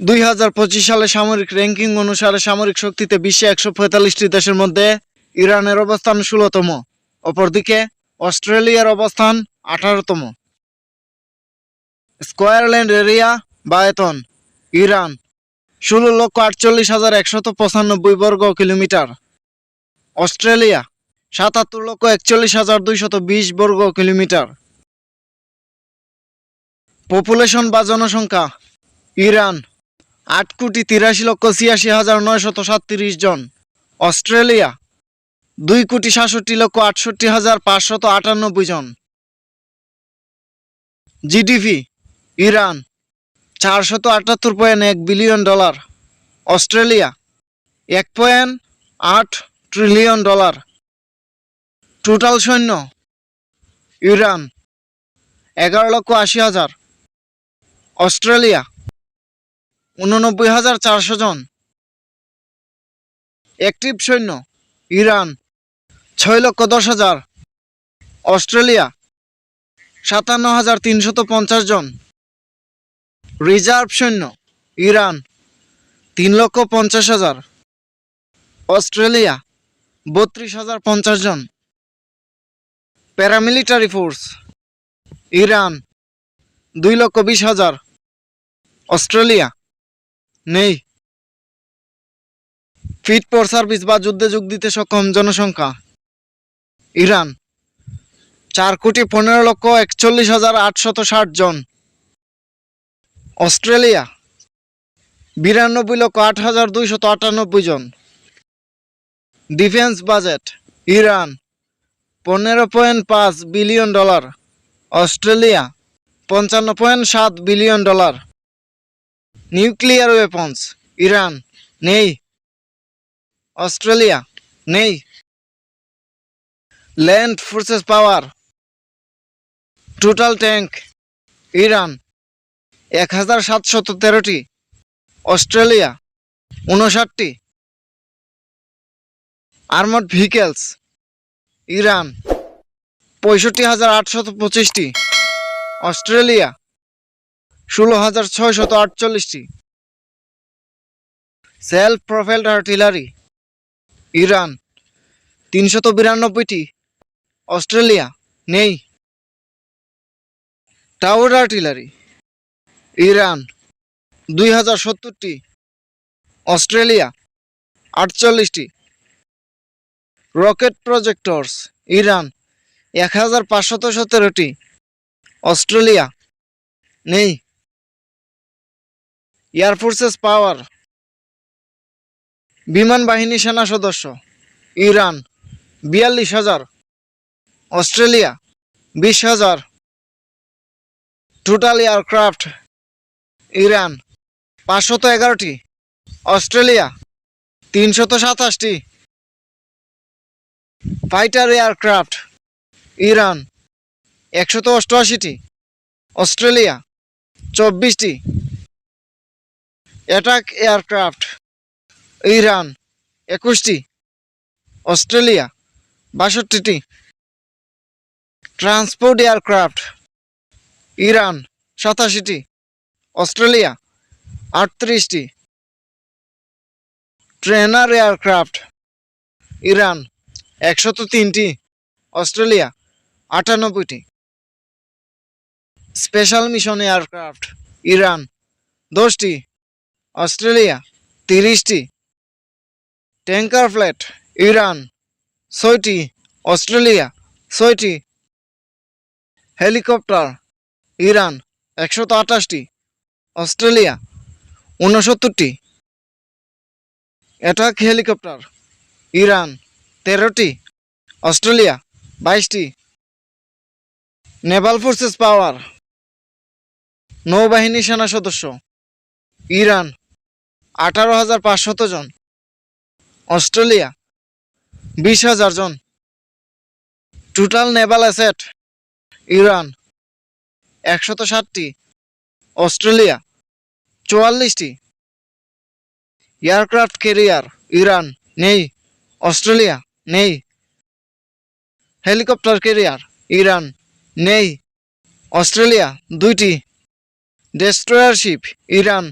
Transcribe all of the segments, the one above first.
দুই হাজার পঁচিশ সালে সামরিক র্যাঙ্কিং অনুসারে সামরিক শক্তিতে বিশ্বে একশো পঁয়তাল্লিশটি দেশের মধ্যে ইরানের অবস্থান ষোলোতম। অপরদিকে অস্ট্রেলিয়ার অবস্থান আঠারোতম। স্কোয়ারল্যান্ড এরিয়া বা আয়তন ইরান, ষোলো লক্ষ আটচল্লিশ হাজার একশত পঁচানব্বই বর্গ কিলোমিটার। অস্ট্রেলিয়া, সাতাত্তর লক্ষ একচল্লিশ হাজার দুইশত বিশ বর্গ কিলোমিটার। পপুলেশন বা জনসংখ্যা, ইরান আট কোটি তিরাশি লক্ষ ছিয়াশি হাজার নয়শত সাতত্রিশ জন। অস্ট্রেলিয়া, দুই কোটি সাতষট্টি লক্ষ আটষট্টি হাজার পাঁচশত আটানব্বই জন। জিডিপি, ইরান, চারশত আটাত্তর পয়েন্ট এক বিলিয়ন ডলার। অস্ট্রেলিয়া, এক পয়েন্ট আট ট্রিলিয়ন ডলার। টোটাল সৈন্য, ইরান, এগারো লক্ষ আশি হাজার। অস্ট্রেলিয়া উননব্বই হাজার চারশো জন। অ্যাক্টিভ সৈন্য, ইরান, ছয় লক্ষ দশ হাজার। অস্ট্রেলিয়া, সাতান্ন হাজার তিনশত পঞ্চাশ জন। রিজার্ভ সৈন্য, ইরান, তিন লক্ষ পঞ্চাশ হাজার। অস্ট্রেলিয়া, বত্রিশ হাজার পঞ্চাশ জন। প্যারামিলিটারি ফোর্স, ইরান, দুই লক্ষ বিশ হাজার। অস্ট্রেলিয়া নেই। ফিট ফর সার্ভিস বা যুদ্ধে যোগ দিতে সক্ষম জনসংখ্যা। ইরান, চার কোটি পনেরো লক্ষ একচল্লিশ হাজার আটশত ষাট জন। অস্ট্রেলিয়া, বিরানব্বই লক্ষ আট হাজার দুইশত আটানব্বই জন। ডিফেন্স বাজেট, ইরান, পনেরো পয়েন্ট পাঁচ বিলিয়ন ডলার। অস্ট্রেলিয়া, পঞ্চান্ন পয়েন্ট সাত billion dollar. Nuclear weapons Iran নেই অস্ট্রেলিয়া নেই land forces power total tank Iran এক হাজার সাতশত তেরোটি। অস্ট্রেলিয়া উনষাটটি আর্মড ভেহিকেলস ইরান পঁয়ষট্টি হাজার আটশত পঁচিশটি। অস্ট্রেলিয়া ষোলো হাজার ছয়শত আটচল্লিশটি। সেলফ প্রোফাইলড আর্টিলারি, ইরান, তিনশত বিরানব্বইটি। অস্ট্রেলিয়া, নেই। টাওয়ার আর্টিলারি, ইরান, দুই হাজার সত্তরটি। অস্ট্রেলিয়া, আটচল্লিশটি। রকেট প্রজেক্টরস, ইরান, এক হাজার পাঁচশত সতেরোটি। অস্ট্রেলিয়া, নেই। এয়ারফোর্সেস পাওয়ার বিমান বাহিনী সেনা সদস্য, ইরান, বিয়াল্লিশ হাজার। অস্ট্রেলিয়া, বিশ হাজার। টোটাল এয়ারক্রাফট ইরান, পাঁচশত এগারোটি। অস্ট্রেলিয়া, তিনশত সাতাশটি। ফাইটার এয়ারক্রাফট ইরান, একশত অষ্টআশিটি। অস্ট্রেলিয়া, চব্বিশটি। অ্যাটাক এয়ারক্রাফট ইরান একুশটি, অস্ট্রেলিয়া, বাষট্টিটি ট্রান্সপোর্ট এয়ারক্রাফট ইরান সাতাশিটি, অস্ট্রেলিয়া, আটত্রিশটি ট্রেনার এয়ারক্রাফট ইরান একশত তিনটি, অস্ট্রেলিয়া, আটানব্বইটি। স্পেশাল মিশন এয়ারক্রাফট ইরান দশটি অস্ট্রেলিয়া, তিরিশটি। ট্যাঙ্কার ফ্ল্যাট, ইরান, ছয়টি। অস্ট্রেলিয়া, ছয়টি। হেলিকপ্টার, ইরান, একশত আঠাশটি। অস্ট্রেলিয়া, ঊনসত্তরটি। অ্যাটাক হেলিকপ্টার, ইরান, তেরোটি। অস্ট্রেলিয়া, বাইশটি। নেভাল ফোর্সেস পাওয়ার, নৌবাহিনী সেনা সদস্য, ইরান আঠারো হাজার পাঁচশত জন। অস্ট্রেলিয়া, বিশ হাজার জন। টোটাল নেভাল অ্যাসেট ইরান, একশত ষাটটি। অস্ট্রেলিয়া, চুয়াল্লিশটি। এয়ারক্রাফট ক্যারিয়ার ইরান, নেই। অস্ট্রেলিয়া, নেই। হেলিকপ্টার ক্যারিয়ার ইরান, নেই। অস্ট্রেলিয়া, দুইটি। ডেস্ট্রয়ার শিপ ইরান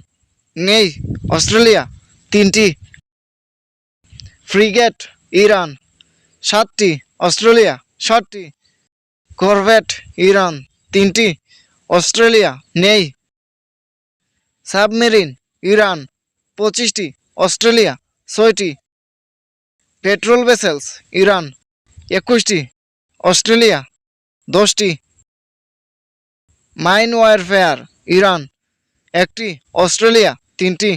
নেই, অস্ট্রেলিয়া, তিনটি। ফ্রিগেট, ইরান, সাতটি। অস্ট্রেলিয়া, সাতটি। করভেট, ইরান, তিনটি। অস্ট্রেলিয়া, নেই। সাবমেরিন, ইরান, পঁচিশটি। অস্ট্রেলিয়া, ছয়টি। পেট্রোল ভেসেলস, ইরান, একুশটি। অস্ট্রেলিয়া, দশটি। মাইন ওয়ারফেয়ার, ইরান, একটি। অস্ট্রেলিয়া তিনটি